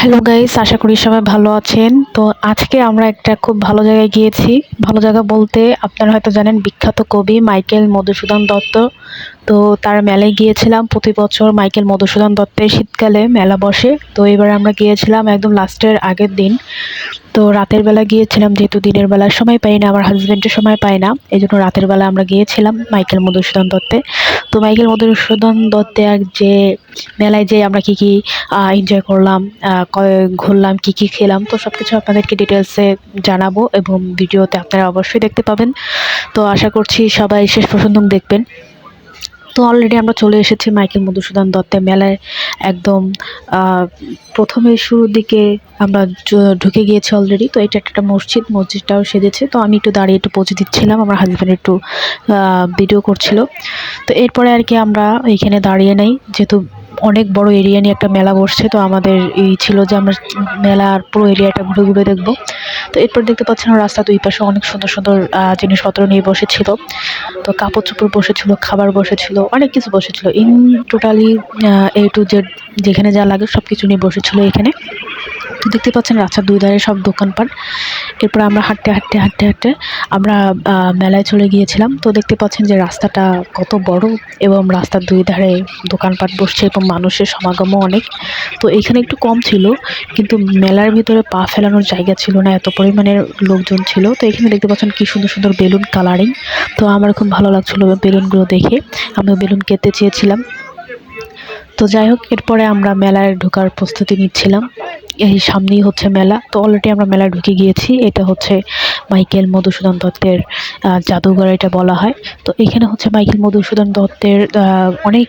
Hello guys আশা করি সবাই ভালো আছেন। তো আজকে আমরা একটা খুব ভালো জায়গায় গিয়েছি। ভালো জায়গা বলতে আপনারা হয়তো জানেন বিখ্যাত কবি মাইকেল মধুসূদন দত্ত। তো তার মেলায় গিয়েছিলাম। প্রতি বছর মাইকেল মধুসূদন দত্তের শীতকালে মেলা বসে। তো এবার আমরা গিয়েছিলাম একদম লাস্টের আগের দিন। তো রাতের বেলা গিয়েছিলাম, যেহেতু দিনের বেলা সময় পাই না, আমার হাজব্যান্ডের সময় পায় না এই জন্য রাতের বেলা আমরা গিয়েছিলাম মাইকেল মধুসূদন দত্তে। তো মাইকেল মধুসূদন দত্তে আর যে মেলায় যে আমরা কি কি এনজয় করলাম ঘুরলাম, কি কি খেলাম, তো সব কিছু আপনাদেরকে ডিটেলসে জানাব এবং ভিডিওতে আপনারা অবশ্যই দেখতে পাবেন। তো আশা করছি সবাই শেষ পর্যন্ত দেখবেন। তো অলরেডি আমরা চলে এসেছি মাইকেল মধুসূদন দত্তের মেলায়। একদম প্রথমে শুরুর দিকে আমরা ঢুকে গিয়েছি অলরেডি তো এটা একটা মসজিদ, মসজিদটাও সেজেছে। তো আমি একটু দাঁড়িয়ে একটু পৌঁছে দিচ্ছিলাম, আমার হাজব্যান্ড একটু ভিডিও করছিল। তো এরপরে আর কি আমরা এইখানে দাঁড়িয়ে নেই, যেহেতু অনেক বড় এরিয়া নিয়ে একটা মেলা বসছে, তো আমাদের এই ছিল যে আমরা মেলার পুরো এরিয়াটা ঘুরে ঘুরে দেখব। তো এরপর দেখতে পাচ্ছেন রাস্তা দুই পাশে অনেক সুন্দর সুন্দর জিনিসপত্র নিয়ে বসেছিল। তো কাপড় চোপড় বসেছিল, খাবার বসেছিল, অনেক কিছু বসেছিল। In totally A to Z যেখানে যা লাগে সব কিছু নিয়ে বসেছিল এখানে। দেখতে পাচ্ছেন রাস্তার দুই ধারে সব দোকানপাট। এরপর আমরা হাঁটতে হাঁটতে হাঁটতে হাঁটতে আমরা মেলায় চলে গিয়েছিলাম। তো দেখতে পাচ্ছেন যে রাস্তাটা কত বড় এবং রাস্তার দুই ধারে দোকানপাট বসছে এবং মানুষের সমাগমও অনেক। তো এখানে একটু কম ছিল, কিন্তু মেলার ভিতরে পা ফেলানোর জায়গা ছিল না, এত পরিমাণের লোকজন ছিল। তো এখানে দেখতে পাচ্ছেন কি সুন্দর সুন্দর বেলুন কালারিং। তো আমার খুব ভালো লাগছিল বেলুনগুলো দেখে। আমিও বেলুন কেটে চেয়েছিলাম। তো যাই হোক, এরপরে আমরা মেলায় ঢোকার প্রস্তুতি নিচ্ছিলাম। এই সামনেই হচ্ছে মেলা। তো অলরেডি আমরা মেলায় ঢুকে গিয়েছি। এটা হচ্ছে মাইকেল মধুসূদন দত্তের জাদুঘর এটা বলা হয়। তো এখানে হচ্ছে মাইকেল মধুসূদন দত্তের অনেক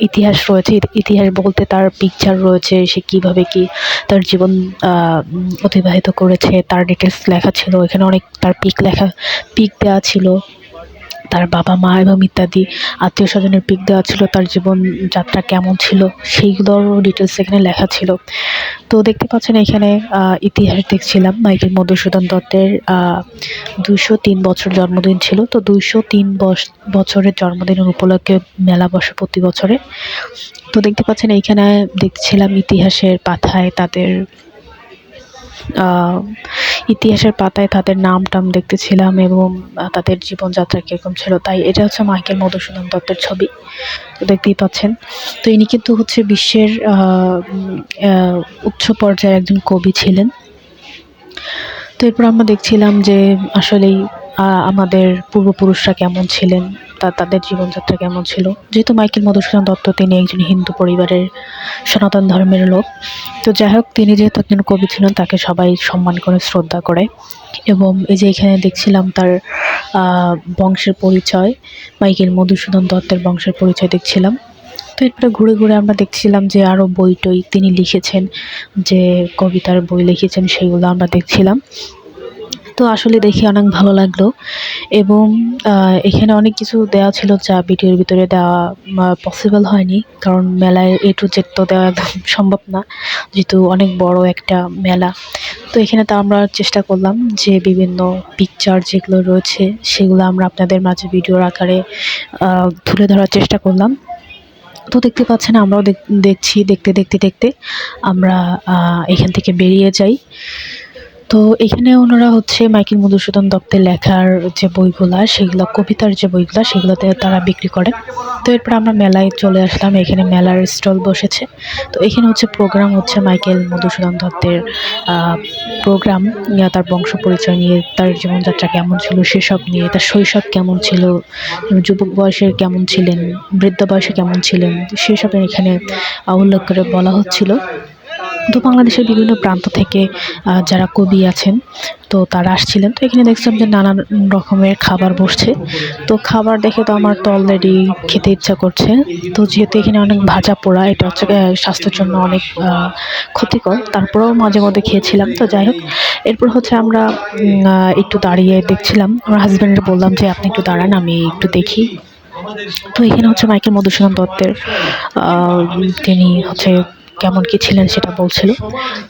ইতিহাস রয়েছে। ইতি- ইতিহাস বলতে তার পিকচার রয়েছে, সে কীভাবে কি তার জীবন অতিবাহিত করেছে, তার ডিটেলস লেখা ছিল। এখানে অনেক তার পিক লেখা পিক দেওয়া ছিল। তার বাবা মা এবং ইত্যাদি আত্মীয় স্বজনের পিক দেওয়া ছিল, তার জীবন যাত্রা কেমন ছিল, সেইগুলোর ডিটেলস এখানে লেখা ছিল। তো দেখতে পাচ্ছেন এখানে ইতিহাস দেখছিলাম, মাইকেল মধুসূদন দত্তের দুশো তিন বছর জন্মদিন ছিল। তো দুইশো তিন বছরের জন্মদিনের উপলক্ষে মেলা বসে প্রতি বছরে। তো দেখতে পাচ্ছেন এইখানে দেখছিলাম ইতিহাসের পাথায় তাদের ইতিহাসের পাতায় তাদের নাম টাম দেখতেছিলাম এবং তাদের জীবনযাত্রা কীরকম ছিল তাই এটা হচ্ছে মাইকেল মধুসূদন দত্তের ছবি দেখতেই পাচ্ছেন। তো ইনি কিন্তু হচ্ছে বিশ্বের উচ্চ পর্যায়ের একজন কবি ছিলেন। তো এরপর আমরা দেখছিলাম যে আসলেই আমাদের পূর্বপুরুষরা কেমন ছিলেন, তা তাদের জীবনযাত্রা কেমন ছিল? যেহেতু মাইকেল মধুসূদন দত্ত, তিনি একজন হিন্দু পরিবারের সনাতন ধর্মের লোক। তো যাই হোক, তিনি যেহেতু একজন কবি ছিলেন, তাকে সবাই সম্মান করে, শ্রদ্ধা করে। এবং এই যে এখানে দেখছিলাম তার বংশের পরিচয়, মাইকেল মধুসূদন দত্তের বংশের পরিচয় দেখছিলাম। তো এরপরে ঘুরে ঘুরে আমরা দেখছিলাম যে আরও বই টই তিনি লিখেছেন, যে কবিতার বই লিখেছেন, সেগুলো আমরা দেখছিলাম। তো আসলে দেখে অনেক ভালো লাগল। এবং এখানে অনেক কিছু দেওয়া ছিল যা ভিডিওর ভিতরে দেওয়া পসিবল হয়নি। কারণ মেলায় এ টু জেড তো দেওয়া একদম সম্ভব না। যেহেতু অনেক বড় একটা মেলা। তো এখানে তো আমরা চেষ্টা করলাম যে বিভিন্ন পিকচার যেগুলো রয়েছে, সেগুলো আমরা আপনাদের মাঝে ভিডিওর আকারে তুলে ধরার চেষ্টা করলাম। তো দেখতে পাচ্ছেন, আমরাও দেখ- দেখছি, দেখতে দেখতে দেখতে। আমরা এখান থেকে বেরিয়ে যাই। তো এখানে ওনারা হচ্ছে মাইকেল মধুসূদন দত্তের লেখার যে বইগুলা, সেগুলো, কবিতার যে বইগুলা, সেগুলোতে তারা বিক্রি করে। তো এরপর আমরা মেলায় চলে আসলাম, এখানে মেলার স্টল বসেছে। তো এখানে হচ্ছে প্রোগ্রাম হচ্ছে মাইকেল মধুসূদন দত্তের প্রোগ্রাম। নিয়ে তার বংশ পরিচয় নিয়ে, তার জীবনযাত্রা কেমন ছিল সেসব নিয়ে, তার শৈশব কেমন ছিল, যুবক বয়সে কেমন ছিলেন, বৃদ্ধ বয়সে কেমন ছিলেন, সেসবের এখানে উল্লেখ করে বলা হচ্ছিল। তো বাংলাদেশের বিভিন্ন প্রান্ত থেকে যারা কবি আছেন, তো তারা আসছিলেন। তো এখানে দেখছিলাম যে নানান রকমের খাবার বসছে। তো খাবার দেখে তো আমার তো অলরেডি খেতে ইচ্ছা করছে। তো যেহেতু এখানে অনেক ভাজা পোড়া, এটা হচ্ছে স্বাস্থ্যের জন্য অনেক ক্ষতিকর। তারপরেও মাঝে মধ্যে খেয়েছিলাম। তো যাই হোক, এরপর হচ্ছে আমরা একটু দাঁড়িয়ে দেখছিলাম। আমার হাজব্যান্ডের বললাম যে, আপনি একটু দাঁড়ান, আমি একটু দেখি। তো এখানে হচ্ছে মাইকেল মধুসূদন দত্তের তিনি হচ্ছে কেমন কি ছিলেন সেটা বলছিল।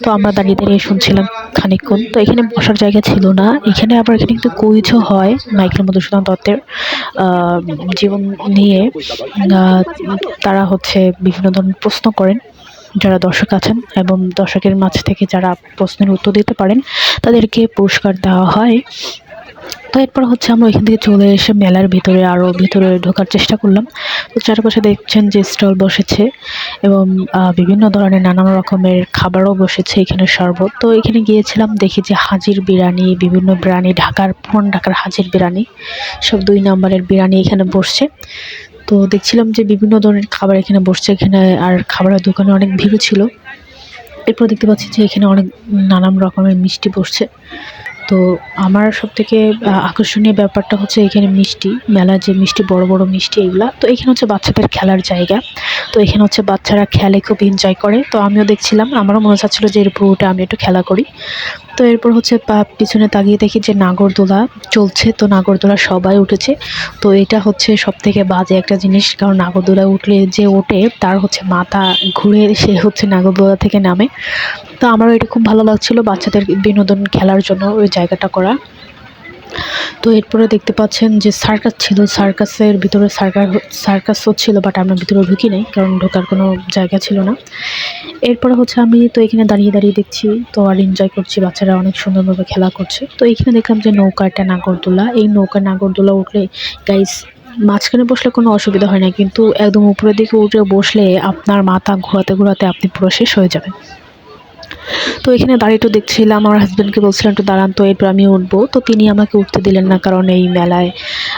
তো আমরা দাঁড়িয়ে দাঁড়িয়ে শুনছিলাম খানিকক্ষণ। তো এখানে বসার জায়গা ছিল না। এখানে আবার এখানে কিন্তু কুইজও হয় মাইকেল মধুসূদন দত্তের জীবন নিয়ে। তারা হচ্ছে বিভিন্ন ধরনের প্রশ্ন করেন। যারা দর্শক আছেন এবং দর্শকের মাঝ থেকে যারা প্রশ্নের উত্তর দিতে পারেন, তাদেরকে পুরস্কার দেওয়া হয়। তো এরপর হচ্ছে আমরা ওইখান থেকে চলে এসে মেলার ভিতরে আরও ভিতরে ঢোকার চেষ্টা করলাম। তো চারপাশে দেখছেন যে স্টল বসেছে এবং বিভিন্ন ধরনের নানান রকমের খাবারও বসেছে এখানে শরবত। তো এখানে গিয়েছিলাম, দেখি যে হাজির বিরিয়ানি বিভিন্ন বিরিয়ানি ঢাকার, পুরান ঢাকার হাজির বিরিয়ানি সব দুই নাম্বারের বিরিয়ানি এখানে বসছে। তো দেখছিলাম যে বিভিন্ন ধরনের খাবার এখানে বসছে, এখানে আর খাবারের দোকানে অনেক ভিড় ছিল। এরপর দেখতে পাচ্ছি যে এখানে অনেক নানান রকমের মিষ্টি বসছে। তো আমার সব থেকে আকর্ষণীয় ব্যাপারটা হচ্ছে এখানে মিষ্টি, মেলার যে মিষ্টি, বড় বড় মিষ্টি এগুলা, তো এখানে হচ্ছে বাচ্চাদের খেলার জায়গা। তো এখানে হচ্ছে বাচ্চারা খেলে, খুব এনজয় করে। তো আমিও দেখছিলাম, আমারও মনে চাচ্ছিলো যে এরপর উঠে আমি একটু খেলা করি। তো এরপর হচ্ছে পিছনে তাকিয়ে দেখি যে নাগরদোলা চলছে, তো নাগরদোলা সবাই উঠেছে। তো এটা হচ্ছে সব থেকে বাজে একটা জিনিস, কারণ নাগরদোলায় উঠলে যে ওঠে, তার হচ্ছে মাথা ঘুরে সে হচ্ছে নাগরদোলা থেকে নামে। তো আমারও এটা খুব ভালো লাগছিল বাচ্চাদের বিনোদন খেলার জন্য ওই জায়গাটা করা। তো এরপরে দেখতে পাচ্ছেন যে সার্কাস ছিল সার্কাসের ভিতরে সার্কাস সার্কাসও ছিল বাট আমরা ভিতরে ঢুকি নাই কারণ ঢোকার কোনো জায়গা ছিল না। এরপরে হচ্ছে আমি তো এখানে দাঁড়িয়ে দাঁড়িয়ে দেখছি, তো আর এনজয় করছি, বাচ্চারা অনেক সুন্দরভাবে খেলা করছে। তো এখানে দেখলাম যে নৌকা একটা নাগরদোলা, এই নৌকা নাগরদোলা উঠলে গাইস মাঝখানে বসলে কোনো অসুবিধা হয় না, কিন্তু একদম উপরের দিকে উঠে বসলে আপনার মাথা ঘোরাতে ঘোরাতে আপনি পুরো শেষ হয়ে যাবেন। তো এখানে দাঁড়িয়ে একটু দেখছিলাম, আমার হাজব্যান্ডকে বলছিলাম, একটু দাঁড়ান তো, এরপর আমি উঠবো। তো তিনি আমাকে উঠতে দিলেন না, কারণ এই মেলায়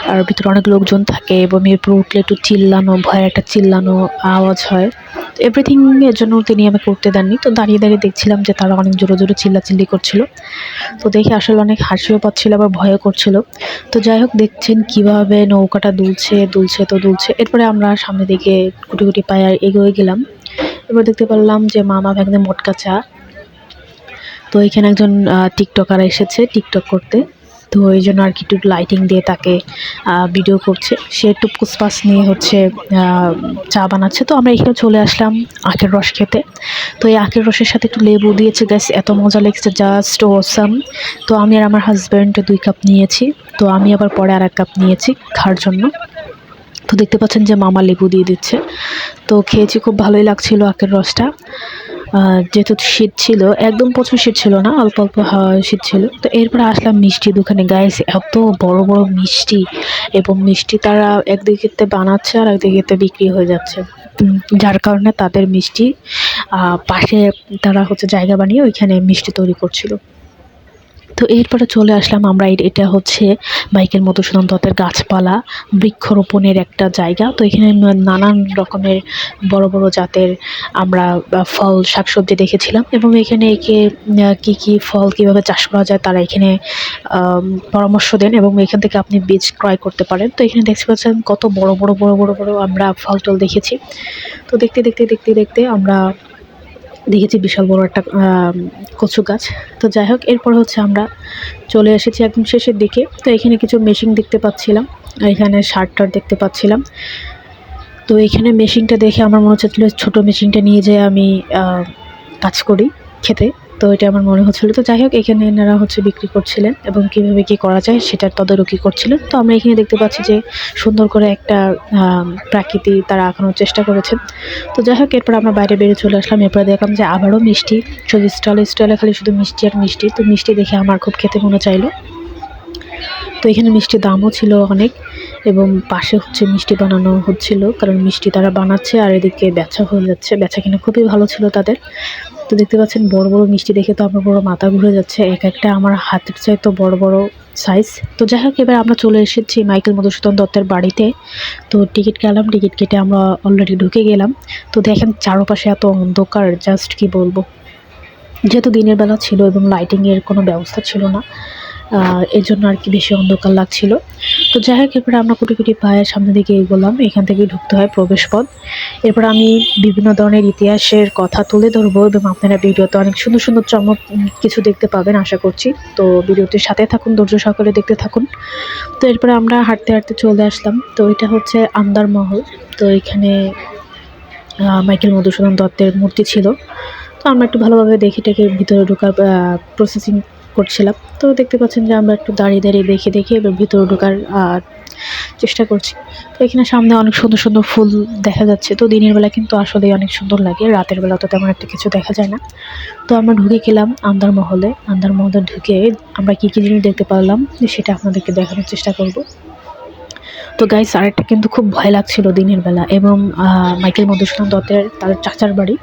আর ভিতরে অনেক লোকজন থাকে এবং এরপর উঠলে একটু চিল্লানো, ভয়ের একটা চিল্লানো আওয়াজ হয়। এভরিথিং এর জন্য তিনি আমাকে উঠতে দেননি। তো দাঁড়িয়ে দাঁড়িয়ে দেখছিলাম যে তারা অনেক জোরে জোরে চিল্লাচিল্লি করছিল। তো দেখে আসলে অনেক হাসিও পাচ্ছিল, আবার ভয়ও করছিল। তো যাই হোক, দেখছেন কীভাবে নৌকাটা দুলছে দুলছে তো দুলছে। এরপরে আমরা সামনে দিকে গুটি গুটি পায়ে এগিয়ে গেলাম। এবার দেখতে পারলাম যে মামা ভ্যাগনে মোটকা চা তো এখানে একজন টিকটকার এসেছে টিকটক করতে। তো এই জন্য আর কি একটু লাইটিং দিয়ে তাকে ভিডিও করছে। সে একটু নিয়ে হচ্ছে চা বানাচ্ছে। তো আমরা এখানে চলে আসলাম আখের রস খেতে। তো এই আখের রসের সাথে একটু লেবু দিয়েছে। গ্যাস এত মজা লেগেছে জাস্ট ওসাম তো আমি আর আমার হাজব্যান্ড দুই কাপ নিয়েছি। তো আমি আবার পরে আর এক কাপ নিয়েছি খাওয়ার জন্য। তো দেখতে পাচ্ছেন যে মামা লেবু দিয়ে দিচ্ছে। তো খেয়েছি, খুব ভালোই লাগছিল আখের রসটা। যেহেতু শীত ছিল, একদম প্রচুর শীত ছিল না, অল্প অল্প শীত ছিল। তো এরপরে আসলাম মিষ্টি দোকানে। গাইস এত বড় বড় মিষ্টি এবং মিষ্টি তারা একদিকে বানাচ্ছে আর একদিকে বিক্রি হয়ে যাচ্ছে। যার কারণে তাদের মিষ্টি পাশে তারা হচ্ছে জায়গা বানিয়ে ওইখানে মিষ্টি তৈরি করছিল। তো এরপরে চলে আসলাম আমরা এটা হচ্ছে বাইকের মধুসূদন দত্তের গাছপালা, বৃক্ষরোপণের একটা জায়গা। তো এখানে নানান রকমের বড় বড় জাতের আমরা ফল, শাকসবজি দেখেছিলাম এবং এখানে একে কি কি ফল কীভাবে চাষ করা যায় তারা এখানে পরামর্শ দেন এবং এখান থেকে আপনি বীজ ক্রয় করতে পারেন। তো এখানে দেখতে পাচ্ছেন কত বড় বড় বড় বড় বড় আমরা ফল টল দেখেছি। তো দেখতে দেখতে দেখতে দেখতে আমরা দেখেছি বিশাল বড় একটা কচু গাছ। তো যাই হোক, এরপর হচ্ছে আমরা চলে এসেছি একদম শেষের দিকে। তো এখানে কিছু মেশিন দেখতে পাচ্ছিলাম এখানে শার্ট টার্ট দেখতে পাচ্ছিলাম। তো এখানে মেশিনটা দেখে আমার মনে হচ্ছিল ছোটো মেশিনটা নিয়ে যেয়ে আমি কাজ করি খেতে। তো এটা আমার মনে হচ্ছিল। তো যাই হোক, এখানে এনারা হচ্ছে বিক্রি করছিলেন এবং কীভাবে কি করা যায় সেটার তদারকি করছিলেন। তো আমরা এখানে দেখতে পাচ্ছি যে সুন্দর করে একটা প্রাকৃতি তারা আঁকানোর চেষ্টা করেছেন। তো যাই হোক, এরপর আমরা বাইরে বেরিয়ে চলে আসলাম। এরপরে দেখলাম যে আবারও মিষ্টি। শুধু স্টলে স্টলে খালি শুধু মিষ্টি আর মিষ্টি। তো মিষ্টি দেখে আমার খুব খেতে মনে চাইলো। তো এখানে মিষ্টির দামও ছিল অনেক এবং পাশে হচ্ছে মিষ্টি বানানো হচ্ছিল। কারণ মিষ্টি তারা বানাচ্ছে আর এদিকে বেচা হয়ে যাচ্ছে। বেচা কিনা খুবই ভালো ছিল তাদের। তো দেখতে পাচ্ছেন, বড় বড় মিষ্টি দেখে তো আমার পুরো মাথা ঘুরে যাচ্ছে। এক একটা আমার হাতের চাই তো বড় বড় সাইজ তো যাই হোক, এবার আমরা চলে এসেছি মাইকেল মধুসূদন দত্তের বাড়িতে। তো টিকিট কেলাম টিকিট কেটে আমরা অলরেডি ঢুকে গেলাম। তো দেখেন, চারপাশে এত অন্ধকার জাস্ট কি বলব? যেহেতু দিনের বেলা ছিল এবং লাইটিংয়ের কোনো ব্যবস্থা ছিল না। এই জন্য আর কি বেশি অন্ধকার লাগছিল। তো যাই হোক, এরপরে আমরা কুটি কুটি পায়ে সামনের দিকে এগোলাম। এখান থেকে ঢুকতে হয় প্রবেশ পথ এরপর আমি বিভিন্ন ধরনের ইতিহাসের কথা তুলে ধরবো এবং আপনারা ভিডিওতে অনেক সুন্দর সুন্দর চমক কিছু দেখতে পাবেন আশা করছি। তো ভিডিওটির সাথে থাকুন, ধৈর্য সকলে দেখতে থাকুন। তো এরপরে আমরা হাঁটতে হাঁটতে চলে আসলাম। তো এটা হচ্ছে আন্দার মহল। তো এখানে মাইকেল মধুসূদন দত্তের মূর্তি ছিল। তো আমরা একটু ভালোভাবে দেখে টেকে ভিতরে ঢোকার প্রসেসিং করছিলাম। তো দেখতে পাচ্ছেন যে আমরা একটু দাঁড়িয়ে দাঁড়িয়ে দেখে দেখে এবার ভিতরে ঢোকার চেষ্টা করছি। তো এখানে সামনে অনেক সুন্দর সুন্দর ফুল দেখা যাচ্ছে। তো দিনের বেলা কিন্তু আসলে অনেক সুন্দর লাগে, রাতের বেলা তো তেমন একটা কিছু দেখা যায় না। তো আমরা ঢুকে গেলাম আন্দার মহলে। আন্দার মহলে ঢুকে আমরা কী কী জিনিস দেখতে পারলাম, সেটা আপনাদেরকে দেখানোর চেষ্টা করব। তো গাইস আরেকটা কিন্তু খুব ভয় লাগছিল দিনের বেলা এবং মাইকেল মধুসূদন দত্তের তার চাচার বাড়ি।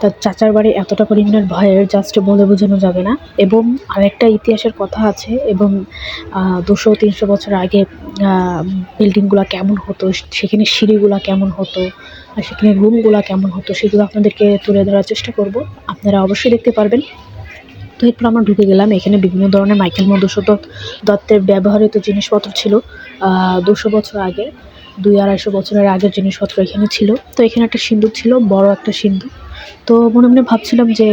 তার চাচার বাড়ি এতটা পরিমাণের ভয়ের জাস্ট বলে বোঝানো যাবে না। এবং আরেকটা ইতিহাসের কথা আছে, এবং দুশো, তিনশো বছর আগে বিল্ডিংগুলো কেমন হতো, সেখানে সিঁড়িগুলো কেমন হতো, আর সেখানে রুমগুলো কেমন হতো, সেগুলো আপনাদেরকে তুলে ধরার চেষ্টা করব। আপনারা অবশ্যই দেখতে পারবেন। তো এরপর আমরা ঢুকে গেলাম, এখানে বিভিন্ন ধরনের মাইকেল মধুসূদন দত্তের ব্যবহৃত জিনিসপত্র ছিল দুশো বছর আগে দুই আড়াইশো বছরের আগের জিনিসপত্র এখানে ছিল। তো এখানে একটা সিন্দুক ছিল, বড় একটা সিন্দুক। তো মনে মনে ভাবছিলাম যে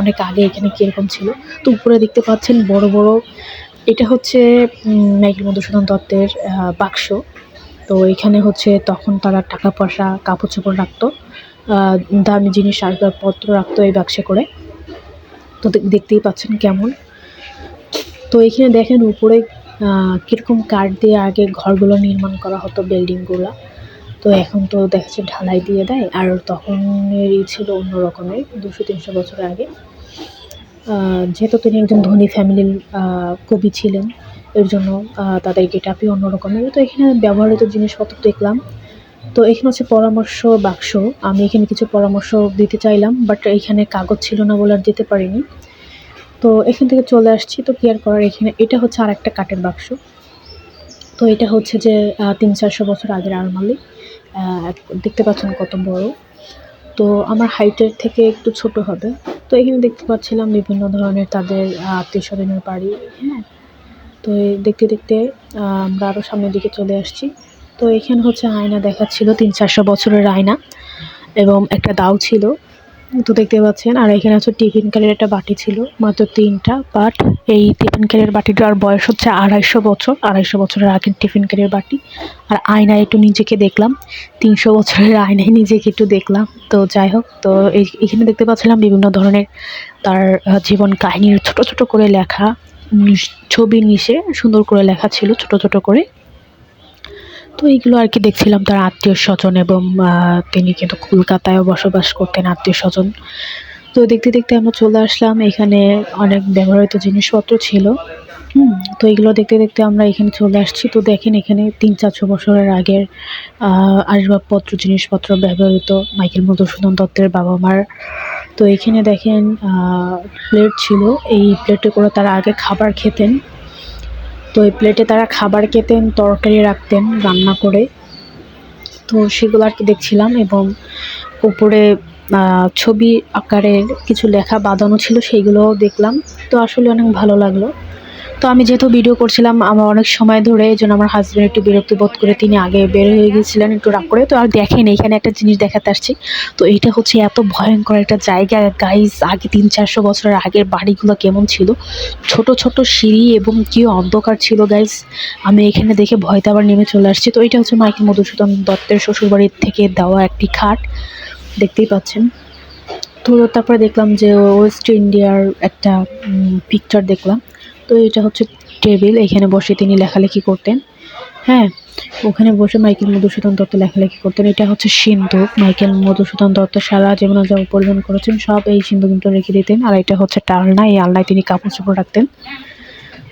অনেক আগে এখানে কীরকম ছিল। তো উপরে দেখতে পাচ্ছেন বড় বড়, এটা হচ্ছে মাইকেল মধুসূদন দত্তের বাক্স। তো এখানে হচ্ছে তখন তারা টাকা পয়সা, কাপড় চোপড় রাখতো দামি জিনিস, আসবাবপত্র রাখতো এই বাক্সে করে। তো দেখতেই পাচ্ছেন কেমন। তো এখানে দেখেন উপরে কীরকম কাঠ দিয়ে আগে ঘরগুলো নির্মাণ করা হতো, বিল্ডিংগুলো। তো এখন তো দেখা যাচ্ছে ঢালাই দিয়ে দেয়, আর তখনেরই ছিল অন্য রকমের, দুশো তিনশো বছর আগে। যেহেতু তিনি একজন ধনী ফ্যামিলির কবি ছিলেন, এর জন্য তাদের গেট আপই অন্য রকমের। তো এখানে ব্যবহৃত জিনিসপত্র দেখলাম। তো এখানে হচ্ছে পরামর্শ বাক্স। আমি এখানে কিছু পরামর্শ দিতে চাইলাম বাট এখানে কাগজ ছিল না বলে আর দিতে পারিনি। তো এখান থেকে চলে আসছি। তো কেয়ার করার এখানে? এটা হচ্ছে আর একটা কাঠের বাক্স। তো এটা হচ্ছে যে তিন চারশো বছর আগের আলমারি। দেখতে পাচ্ছেন কত বড়। তো আমার হাইটের থেকে একটু ছোট হবে। তো এখানে দেখতে পাচ্ছিলাম বিভিন্ন ধরনের তাদের আত্মীয় স্বজনের বাড়ি হ্যাঁ। তো দেখতে দেখতে আমরা আরও সামনের দিকে চলে আসছি। তো এখানে হচ্ছে আয়না দেখাচ্ছিল, তিন চারশো বছরের আয়না। এবং একটা দাও ছিল। তো দেখতে পাচ্ছেন, আর এখানে হচ্ছে টিফিন কালের একটা বাটি ছিল, মাত্র তিনটা বাট এই টিফিন কালের বাটিটার বয়স হচ্ছে আড়াইশো বছর, আড়াইশো বছরের আগের টিফিন কালের বাটি। আর আয়নায় একটু নিজেকে দেখলাম, তিনশো বছরের আয়নায় নিজেকে একটু দেখলাম, তো যাই হোক, তো এখানে দেখতে পাচ্ছিলাম বিভিন্ন ধরনের তার জীবন কাহিনীর ছোট ছোট করে লেখা ছবি নিচে সুন্দর করে লেখা ছিল, ছোট ছোট করে। তো এইগুলো আর কি দেখছিলাম তার আত্মীয় স্বজন এবং তিনি কিন্তু কলকাতায়ও বসবাস করতেন আত্মীয় স্বজন। তো দেখতে দেখতে আমরা চলে আসলাম, এখানে অনেক ব্যবহৃত জিনিসপত্র ছিল। হুম, তো এগুলো দেখতে দেখতে আমরা এখানে চলে আসছি। তো দেখেন এখানে তিন চারশো বছরের আগের আসবাবপত্র, জিনিসপত্র ব্যবহৃত মাইকেল মধুসূদন দত্তের বাবা মার। তো এখানে দেখেন প্লেট ছিল। এই প্লেটে করে তারা আগে খাবার খেতেন। তো এই প্লেটে তারা খাবার খেতেন, তরকারি রাখতেন, রান্না করে। তো সেগুলো আর কি দেখছিলাম এবং উপরে ছবি আকারের কিছু লেখা বাঁধানো ছিল, সেইগুলোও দেখলাম। তো আসলে অনেক ভালো লাগল। তো আমি যেহেতু ভিডিও করছিলাম, আমার অনেক সময় ধরে এই জন্য আমার হাজব্যান্ড একটু বিরক্তি বোধ করে তিনি আগে বের হয়ে গিয়েছিলেন একটু রাগ করে। তো আর দেখেন, এখানে একটা জিনিস দেখাতে আসছি। তো এইটা হচ্ছে এত ভয়ঙ্কর একটা জায়গা। গাইজ আগে তিন চারশো বছরের আগের বাড়িগুলো কেমন ছিল? ছোট ছোট সিঁড়ি এবং কি অন্ধকার ছিল গাইজ আমি এখানে দেখে ভয়তে আবার নেমে চলে আসছি। তো এটা হচ্ছে মাইকেল মধুসূদন দত্তের শ্বশুরবাড়ির থেকে দেওয়া একটি খাট। দেখতেই পাচ্ছেন। তো তারপরে দেখলাম যে ওয়েস্ট ইন্ডিয়ার একটা পিকচার দেখলাম। তো এটা হচ্ছে টেবিল, এখানে বসে তিনি লেখালেখি করতেন। হ্যাঁ ওখানে বসে মাইকেল মধুসূদন দত্ত লেখালেখি করতেন। এটা হচ্ছে সিন্ধু, মাইকেল মধুসূদন দত্ত সারা জীবন যা উপার্জন করেছেন। সব এই সিন্ধু কিন্তু রেখে দিতেন। আর এটা হচ্ছে একটা আলনা এই আলনায় তিনি কাপড় চোপড় রাখতেন।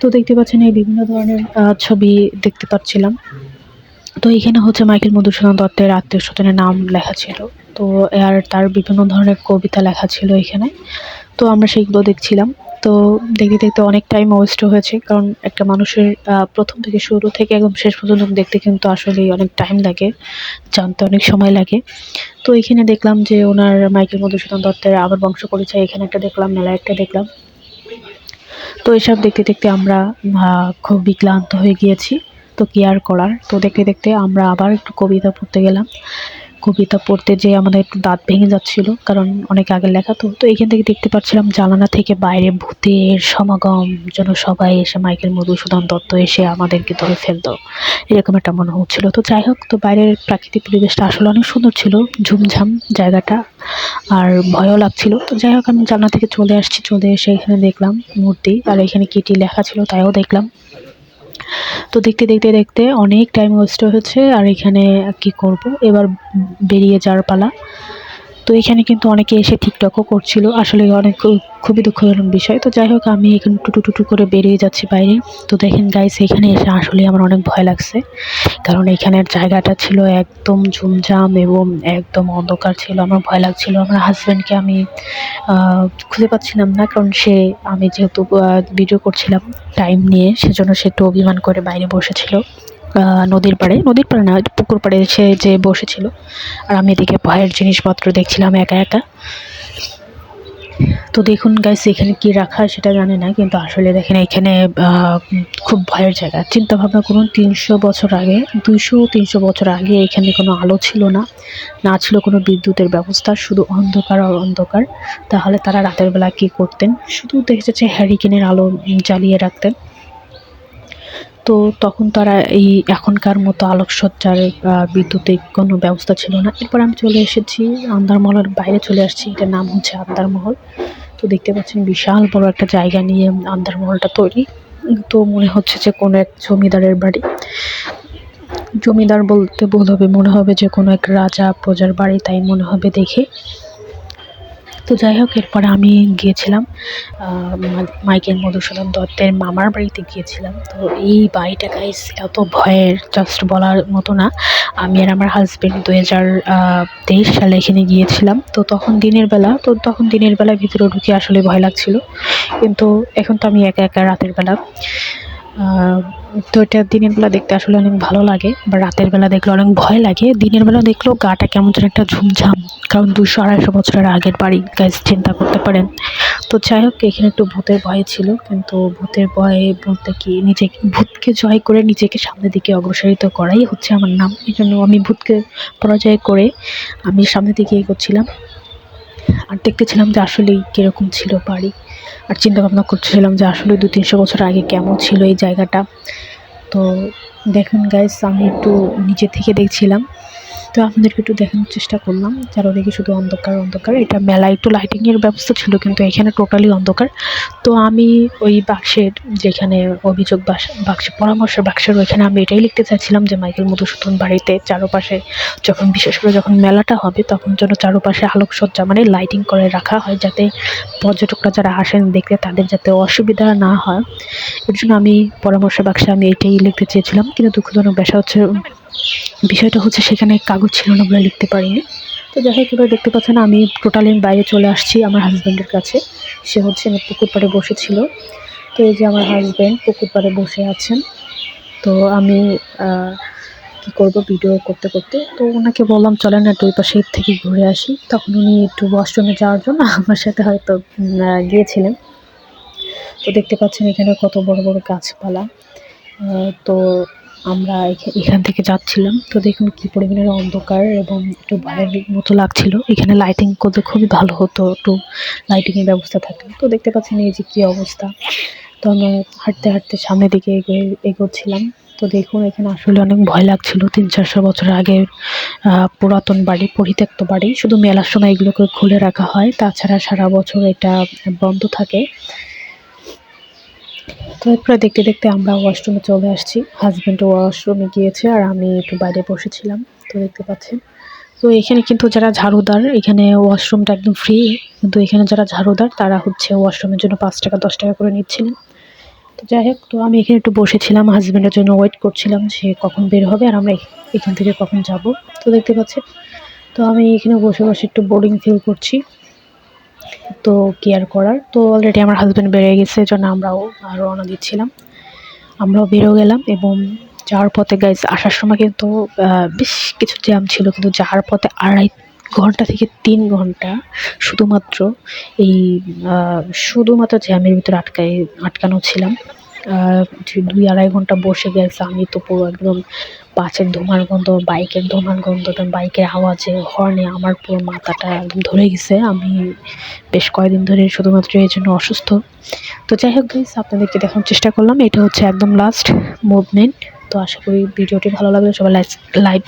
তো দেখতে পাচ্ছেন এই বিভিন্ন ধরনের ছবি দেখতে পাচ্ছিলাম। তো এখানে হচ্ছে মাইকেল মধুসূদন দত্তের আত্মীয় স্বজনের নাম লেখা ছিল। তো আর তার বিভিন্ন ধরনের কবিতা লেখা ছিল এখানে। তো আমরা সেইগুলো দেখছিলাম। তো দেখতে দেখতে অনেক টাইম ওয়েস্ট হয়েছে কারণ একটা মানুষের প্রথম থেকে শুরু থেকে একদম শেষ পর্যন্ত দেখতে কিন্তু আসলেই অনেক টাইম লাগে জানতে অনেক সময় লাগে। তো এখানে দেখলাম যে ওনার মাইকেল মধুসূদন দত্তের আবার বংশ পরিচয় এখানে একটা দেখলাম মেলা একটা দেখলাম। তো এসব দেখতে দেখতে আমরা আহ, খুবই ক্লান্ত হয়ে গিয়েছি তো কি আর করার? তো দেখতে দেখতে আমরা আবার একটু কবিতা পড়তে গেলাম। কবিতা পড়তে যেয়ে আমাদের একটু দাঁত ভেঙে যাচ্ছিল, কারণ অনেক আগে লেখা তো। তো এখান থেকে দেখতে পাচ্ছিলাম জানালা থেকে বাইরে ভূতের সমাগম, যেন সবাই এসে মাইকেল মধুসূদন দত্ত এসে আমাদেরকে ধরে ফেলতো। এরকম একটা মনে হচ্ছিল। তো যাই হোক, তো বাইরের প্রাকৃতিক পরিবেশটা আসলে অনেক সুন্দর ছিল, ঝুমঝাম জায়গাটা, আর ভয়ও লাগছিল। তো যাই হোক, আমি জানলা থেকে চলে আসছি, চলে এসে এখানে দেখলাম মূর্তি, আর এখানে কিটি লেখা ছিল তাইও দেখলাম। তো দেখতে দেখতে দেখতে অনেক টাইম ওয়েস্ট হয়েছে, আর এখানে কি করব? এবার বেরিয়ে যাওয়ার পালা। তো এখানে কিন্তু অনেকে এসে টিকটকও করছিল। আসলে অনেক খুবই দুঃখজনক বিষয়। তো যাই হোক, আমি এখানে টুটু টুটু করে বেরিয়ে যাচ্ছি বাইরে। তো দেখেন গাইস এখানে এসে আসলে আমার অনেক ভয় লাগছে। কারণ এখানের জায়গাটা ছিল একদম ঝুমঝাম এবং একদম অন্ধকার ছিল। আমার ভয় লাগছিল। আমার হাজব্যান্ডকে আমি খুঁজে পাচ্ছিলাম না। কারণ সে, আমি যেহেতু ভিডিও করছিলাম টাইম নিয়ে, সেজন্য সে একটু অভিমান করে বাইরে বসেছিল। নদীর পাড়ে নদীর পাড়ে না, পুকুর পাড়ে সে যে বসেছিল। আর আমি এদিকে ভয়ের জিনিসপত্র দেখছিলাম একা একা। তো দেখুন গাইস এখানে কি রাখা সেটা জানি না, কিন্তু আসলে দেখেন এখানে খুব ভয়ের জায়গা। চিন্তা ভাবনা করুন, তিনশো বছর আগে, দুইশো, তিনশো বছর আগে এখানে কোনো আলো ছিল না। না ছিল কোনো বিদ্যুতের ব্যবস্থা, শুধু অন্ধকার আর অন্ধকার। তাহলে তারা রাতের বেলা কি করতেন? শুধু দেখে যাচ্ছে হ্যারিকেনের আলো জ্বালিয়ে রাখতেন। তো তখন তারা এই এখনকার মতো আলোকসজ্জার বিদ্যুতের কোনো ব্যবস্থা ছিল না। এরপর আমি চলে এসেছি, আন্দারমহলের বাইরে চলে আসছি। এটার নাম হচ্ছে আন্দারমহল। তো দেখতে পাচ্ছেন বিশাল বড় একটা জায়গা নিয়ে আন্দারমহলটা তৈরি। তো মনে হচ্ছে যে কোনো এক জমিদারের বাড়ি। জমিদার বলতে ভুল হবে মনে হবে যে কোনো এক রাজা, প্রজার বাড়ি, তাই মনে হবে দেখে। তো যাই হোক, এরপরে আমি গিয়েছিলাম মাইকেল মধুসূদন দত্তের মামার বাড়িতে গিয়েছিলাম। তো এই বাড়িটা গাইস এত ভয়ের জাস্ট বলার মতো না। আমি আর আমার হাজব্যান্ড দু হাজার তেইশ সালে এখানে গিয়েছিলাম। তো তখন দিনের বেলা, তো তখন দিনের বেলা ভিতরে ঢুকে আসলে ভয় লাগছিল। কিন্তু এখন তো আমি একা একা রাতের বেলা তো এটা দিনের বেলা দেখতে আসলে অনেক ভালো লাগে বা রাতের বেলা দেখলে অনেক ভয় লাগে। দিনের বেলা দেখলেও গাটা কেমন যেন একটা ঝুমঝাম, কারণ দুশো আড়াইশো বছরের আগের বাড়ি গাইজ চিন্তা করতে পারেন। তো যাই হোক, এখানে একটু ভূতের ভয় ছিল, কিন্তু ভূতের ভয়ে বলতে কি, নিজেকে, ভূতকে জয় করে নিজেকে সামনের দিকে অগ্রসরিত করাই হচ্ছে আমার নাম। এই জন্য আমি ভূতকে পরাজয় করে আমি সামনের দিকে এগোচ্ছিলাম। আর দেখতেছিলাম যে আসলেই কীরকম ছিল বাড়ি। আর চিন্তা ভাবনা করছিলাম যে আসলে দু তিনশো বছর আগে কেমন ছিল এই জায়গাটা। তো দেখুন গাইস আমি একটু নিচে থেকে দেখছিলাম। তো আপনাদেরকে একটু দেখানোর চেষ্টা করলাম। চারোদিকে শুধু অন্ধকার অন্ধকার। এটা মেলায় একটু লাইটিংয়ের ব্যবস্থা ছিল, কিন্তু এখানে টোটালি অন্ধকার। তো আমি ওই বাক্সের যেখানে অভিযোগ বাক্সে, পরামর্শের বাক্সের ওইখানে আমি এটাই লিখতে চাইছিলাম যে মাইকেল মধুসূদন বাড়িতে চারোপাশে যখন, বিশেষ করে যখন মেলাটা হবে, তখন যেন চারোপাশে আলোকসজ্জা মানে লাইটিং করে রাখা হয় যাতে পর্যটকরা যারা আসেন দেখতে তাদের যাতে অসুবিধা না হয়। এর জন্য আমি পরামর্শ বাক্সে আমি এটাই লিখতে চেয়েছিলাম। কিন্তু দুঃখজনক বিষয় হচ্ছে বিষয়টা হচ্ছে সেখানে কাগজ ছিল না বলে লিখতে পারিনি। তো যাই হোক, এবার দেখতে পাচ্ছেন আমি টোটালি বাইরে চলে আসছি আমার হাজব্যান্ডের কাছে। সে হচ্ছে পুকুর পাড়ে বসেছিল তো এই যে আমার হাজব্যান্ড পুকুর পাড়ে বসে আছেন। তো আমি কি করব ভিডিও করতে করতে? তো ওনাকে বললাম, চলেন না দুই পাশে থেকে ঘুরে আসি। তখন উনি একটু ওয়াশরুমে যাওয়ার জন্য আমার সাথে হয়তো গিয়েছিলেন। তো দেখতে পাচ্ছেন এখানে কত বড় বড় গাছপালা। তো আমরা এখা- এখান থেকে যাচ্ছিলাম। তো দেখুন কি পরিমাণের অন্ধকার এবং একটু ভয়ের মতো লাগছিল। এখানে লাইটিং করতে খুবই ভালো হতো, একটু লাইটিংয়ের ব্যবস্থা থাকলে তো দেখতে পাচ্ছেন এই যে কী অবস্থা। তো আমরা হাঁটতে হাঁটতে সামনের দিকে এগিয়ে, এগোচ্ছিলাম। তো দেখুন এখানে আসলে অনেক ভয় লাগছিল। তিন চারশো বছর আগের পুরাতন বাড়ি, পরিত্যক্ত বাড়ি। শুধু মেলার সময় এগুলোকে খুলে রাখা হয়। তাছাড়া সারা বছর এটা বন্ধ থাকে। তো এরপরে দেখতে দেখতে আমরা ওয়াশরুমে চলে আসছি। হাজব্যান্ড ওয়াশরুমে গিয়েছে আর আমি একটু বাইরে বসেছিলাম, তো দেখতে পাচ্ছেন। তো এখানে কিন্তু যারা ঝাড়ুদার, এখানে ওয়াশরুমটা একদম ফ্রি কিন্তু এখানে যারা ঝাড়ুদার, তারা হচ্ছে ওয়াশরুমের জন্য পাঁচ টাকা, দশ টাকা করে নিচ্ছিলেন। তো যাই হোক, তো আমি এখানে একটু বসেছিলাম হাজব্যান্ডের জন্য ওয়েট করছিলাম সে কখন বের হবে আর আমরা এখান থেকে কখন যাব। তো দেখতে পাচ্ছেন, তো আমি এখানে বসে বসে একটু বোরিং ফিল করছি। তো কেয়ার করার? তো অলরেডি আমার হাজব্যান্ড বেড়ে গেছে জন্য আমরাও রওনা দিচ্ছিলাম। আমরাও বেরো গেলাম এবং যাওয়ার পথে গাইজ আসার সময় কিন্তু বেশ কিছু জ্যাম ছিল, কিন্তু যাওয়ার পথে আড়াই ঘণ্টা থেকে তিন ঘণ্টা শুধুমাত্র এই শুধুমাত্র জ্যামের ভিতরে আটকাই আটকানো ছিলাম। দুই আড়াই ঘণ্টা বসে গেছে, আমি তো পুরো একদম বাসের ধোঁয়ার গন্ধ, বাইকের ধোঁয়ার গন্ধ বাইকের আওয়াজে হর্নে আমার পুরো মাথাটা একদম ধরে গেছে। আমি বেশ কয়েকদিন ধরে শুধুমাত্র এই জন্য অসুস্থ। তো যাই হোক গাইস আপনাদেরকে দেখানোর চেষ্টা করলাম। এটা হচ্ছে একদম লাস্ট মুভমেন্ট তো আশা করি ভিডিওটি ভালো লাগলে সবাই লাইক